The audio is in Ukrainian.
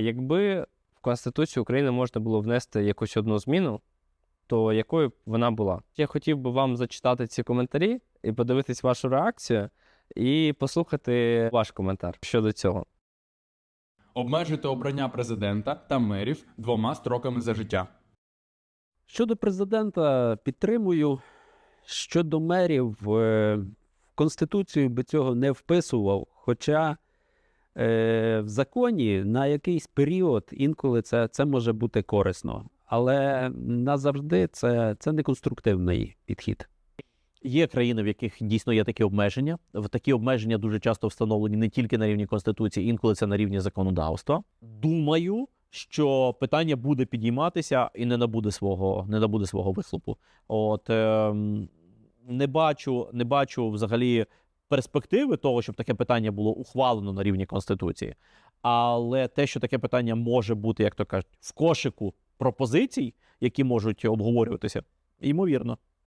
Якби в Конституцію України можна було внести якусь одну зміну, то якою б вона була? Я хотів би вам зачитати ці коментарі і подивитись вашу реакцію, і послухати ваш коментар щодо цього. Обмежити обрання президента та мерів двома строками за життя. Щодо президента, підтримую. Щодо мерів, е, в Конституцію би цього не вписував. Хоча е, в законі на якийсь період інколи це, це може бути корисно. Але назавжди це, це не конструктивний підхід. Є країни, в яких дійсно є такі обмеження. Такі обмеження дуже часто встановлені не тільки на рівні конституції, інколи це на рівні законодавства. Думаю, що питання буде підійматися і не набуде свого, не набуде свого вихлопу. От ем, не бачу, не бачу взагалі перспективи того, щоб таке питання було ухвалено на рівні конституції. Але те, що таке питання може бути, як то кажуть, в кошику пропозицій, які можуть обговорюватися, ймовірно.